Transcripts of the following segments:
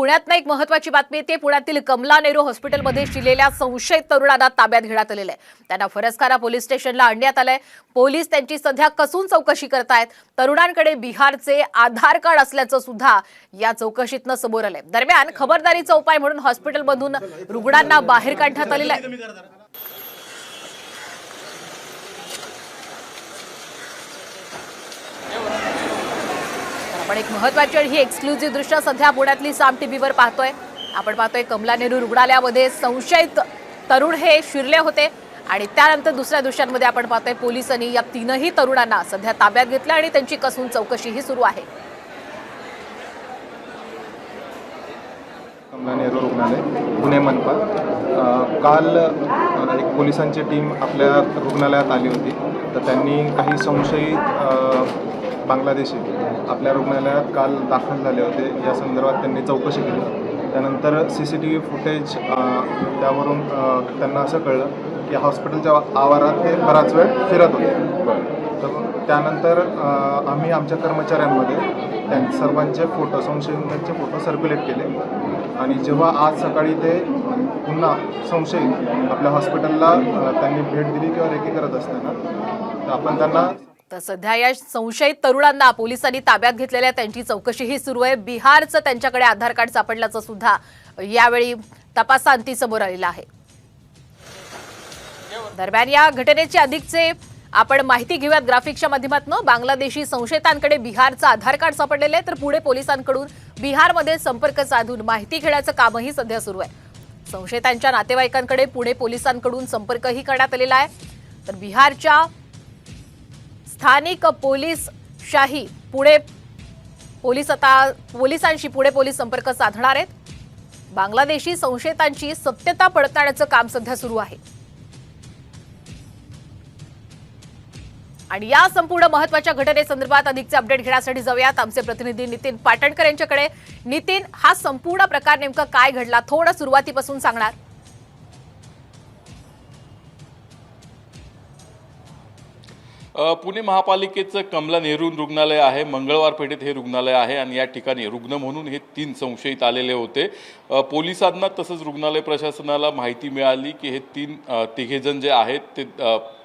पुण्यातनं एक महत्वाची बातमी येते. पुण्यातील कमला नेहरू हॉस्पिटलमध्ये शिलेल्या संशयित तरुणांना ताब्यात घेण्यात आलेलं आहे. त्यांना फरसखाना पोलीस स्टेशनला आणण्यात आलंय. पोलीस त्यांची सध्या कसून चौकशी करतायत. तरुणांकडे बिहारचे आधार कार्ड असल्याचं सुद्धा या चौकशीतनं समोर आलंय. दरम्यान खबरदारीचा उपाय म्हणून हॉस्पिटलमधून रुग्णांना बाहेर काढण्यात आलेलं आहे. आपण एक महत्वाची आणि ही एक्सक्लुझिव्ह दृश्य सध्या पुण्यातली साम टी व्हीवर पाहतोय. आपण पाहतोय कमला नेहरू रुग्णालयामध्ये संशयित तरुण हे शिरले होते आणि त्यानंतर दुसऱ्या दृश्यांमध्ये आपण पाहतोय पोलिसांनी या तीनही तरुणांना सध्या ताब्यात घेतलं आणि त्यांची कसून चौकशीही सुरू आहे. कमला नेहरू रुग्णालय पुणे मनपा. काल एक पोलिसांची टीम आपल्या रुग्णालयात आली होती. तर त्यांनी काही संशयित बांगलादेशी आपल्या रुग्णालयात काल दाखल झाले होते. या संदर्भात त्यांनी चौकशी केली. त्यानंतर C C T V footage त्यावरून त्यांना असं कळलं की हॉस्पिटलच्या आवारात ते बराच वेळ फिरत होते. तर त्यानंतर आम्ही आमच्या कर्मचाऱ्यांमध्ये त्या सर्वांचे फोटो संशयितांचे फोटो सर्क्युलेट केले. आणि जेव्हा आज सकाळी ते पुन्हा संशयित आपल्या हॉस्पिटलला त्यांनी भेट दिली किंवा रेकी करत असताना तर आपण त्यांना तर सध्या या संशयित तरुणांना पोलिसांनी ताब्यात घेतलेल्या त्यांची चौकशीही सुरू आहे. बिहारचं त्यांच्याकडे आधार कार्ड सापडल्याचं सुद्धा यावेळी तपासांती समोर आलेलं आहे. दरम्यान या घटनेचे अधिकचे आपण माहिती घेऊयात ग्राफिक्सच्या माध्यमातून. बांगलादेशी संशयितांकडे बिहारचं आधार कार्ड सापडलेलं आहे. तर पुढे पोलिसांकडून बिहारमध्ये संपर्क साधून माहिती घेण्याचं कामही सध्या सुरू आहे. संशयितांच्या नातेवाईकांकडे पुणे पोलिसांकडून संपर्कही करण्यात आलेला आहे. तर बिहारच्या स्थानिक पोलीस शाही पुणे पोलीस आता पोलिसांशी पुणे पोलीस संपर्क साधणार आहेत. बांगलादेशी संशयितांची सत्यता पडताळण्याचं काम सध्या सुरू आहे. आणि या संपूर्ण महत्त्वाच्या घटनेसंदर्भात अधिकचे अपडेट घेण्यासाठी जाऊयात. आमचे प्रतिनिधी नितीन पाटणकर यांच्याकडे. नितीन हा संपूर्ण प्रकार नेमका काय घडला? थोडं सुरुवातीपासून सांगणार. पुणे महापालिकेचं कमला नेहरू रुग्णालय आहे मंगळवार पेठेत हे रुग्णालय आहे आणि या ठिकाणी रुग्ण म्हणून हे तीन संशयित आलेले होते. पोलिसांना तसंच रुग्णालय प्रशासनाला माहिती मिळाली की हे तीन तिघेजण जे आहेत ते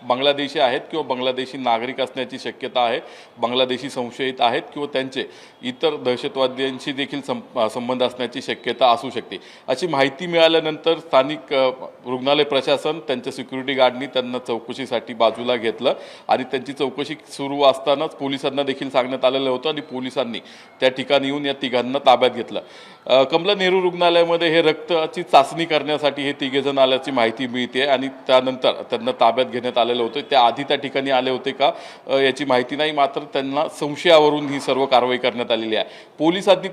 बांगलादेशी आहेत किंवा बांगलादेशी नागरिक असण्याची शक्यता आहे बांगलादेशी संशयित आहेत किंवा त्यांचे इतर दहशतवाद्यांशी देखील सं संबंध असण्याची शक्यता असू शकते. अशी माहिती मिळाल्यानंतर स्थानिक रुग्णालय प्रशासन त्यांच्या सिक्युरिटी गार्डनी त्यांना चौकशीसाठी बाजूला घेतलं आणि त्यांची चौकशी सुरू असतानाच पोलिसांना देखील सांगण्यात आलेलं होतं आणि पोलिसांनी त्या ठिकाणी येऊन या तिघांना ताब्यात घेतलं. कमला नेहरू रुग्णालयामध्ये हे रक्ताची चाचणी करण्यासाठी हे तिघेजण आल्याची माहिती मिळते आणि त्यानंतर त्यांना ताब्यात घेण्यात आलेलं होतं. त्या आधी त्या ठिकाणी आले होते का? याची माहिती नाही. मात्र त्यांना संशयावरून ही सर्व कारवाई करण्यात आलेली आहे. पोलिसांनी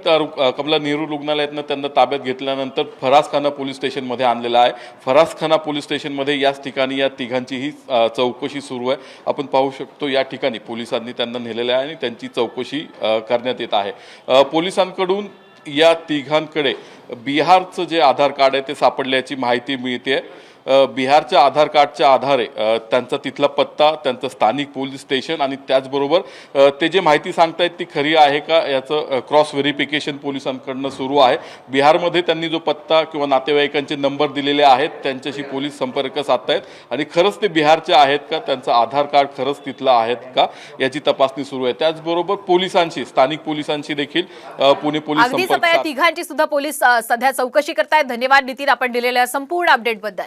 कमला नेहरू रुग्णालयातनं त्यांना ताब्यात घेतल्यानंतर फरासखाना पोलीस स्टेशनमध्ये आणलेला आहे. फरासखाना पोलीस स्टेशनमध्ये याच ठिकाणी या तिघांची ही चौकशी सुरू आहे. आपण पाहू शकतो या ठिकाणी. पोलिसांनी त्यांना नेलेलं आहे आणि त्यांची चौकशी करण्यात येत आहे. पोलिसांकडून या तिघांकडे बिहारचं जे आधार कार्ड आहे ते सापडल्याची माहिती मिळते बिहारच्या आधार कार्डच्या आधारे त्यांचा तिथला पत्ता त्यांचं स्थानिक पोलीस स्टेशन आणि त्याचबरोबर ते जे माहिती सांगतायत ती खरी आहे का याचं क्रॉस व्हेरिफिकेशन पोलिसांकडनं सुरू आहे. बिहारमध्ये त्यांनी जो पत्ता किंवा नातेवाईकांचे नंबर दिलेले आहेत त्यांच्याशी पोलीस संपर्क साधतायत. आणि खरंच ते बिहारचे आहेत का? त्यांचं आधार कार्ड खरंच तिथलं आहेत का? याची तपासणी सुरू आहे. त्याचबरोबर पोलिसांशी स्थानिक पोलिसांशी देखील पुणे पोलीस संपर्क तिघांची सुद्धा पोलीस सध्या चौकशी करतायत. धन्यवाद नितीन आपण दिलेल्या संपूर्ण अपडेटबद्दल